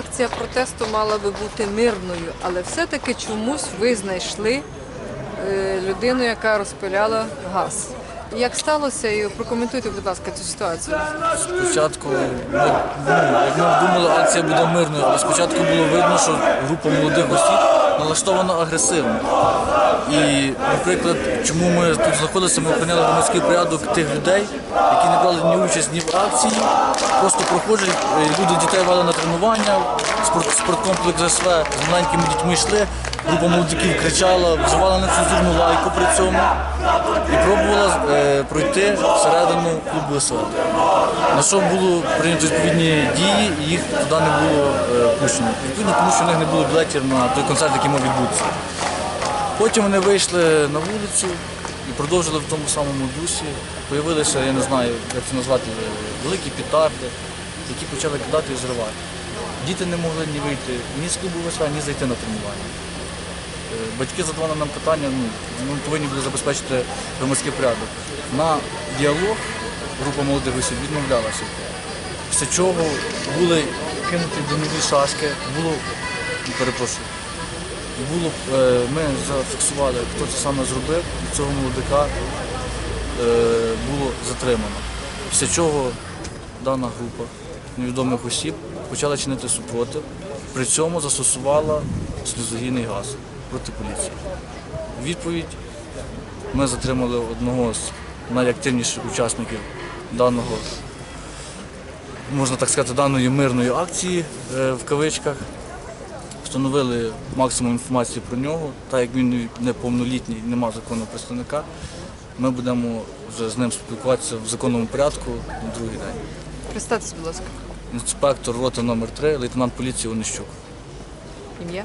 Акція протесту мала би бути мирною, але все-таки чомусь ви знайшли е, людину, яка розпиляла газ. Як сталося, і прокоментуйте, будь ласка, цю ситуацію. Спочатку ми, ну, як ми думали, акція буде мирною, але спочатку було видно, що група молодих осіб налаштована агресивно. І, наприклад, чому ми тут знаходилися, ми охороняли громадський порядок тих людей, які не брали ні участь ні в акції, просто проходять, е, люди дітей вели на тренування, спорт, спорткомплекс СВ з маленькими дітьми йшли, група молодиків кричала, вживала нецензурну лайку при цьому і пробувала е, пройти всередину клубу СВ. На що було прийнято відповідні дії, і їх туди не було е, пущено. Відповідно, тому що в них не було білетів на той концерт, який мав відбутися. Потім вони вийшли на вулицю і продовжили в тому самому дусі. Появилися, я не знаю, як це назвати, великі петарди, які почали кидати і зривати. Діти не могли ні вийти ні з клубу ВСВ, ні зайти на тренування. Е, Батьки задавали нам питання, ну, ми повинні були забезпечити громадський порядок. На діалог група молодих осіб відмовлялася. Після чого були кинуті димові шашки, було, перепрошую, було, е, ми зафіксували, хто це саме зробив, і цього молодика е, було затримано. Після чого дана група невідомих осіб почала чинити супротив, при цьому застосувала сльозогінний газ проти поліції. Відповідь ми затримали одного з найактивніших учасників даного, можна так сказати, даної мирної акції е, в кавичках. Встановили максимум інформації про нього, так як він неповнолітній, немає законного представника. Ми будемо вже з ним спілкуватися в законному порядку на другий день. Представтеся, будь ласка, Інспектор роти номер 3 лейтенант поліції Онищук ім'я.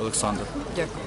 Олександр. Дякую.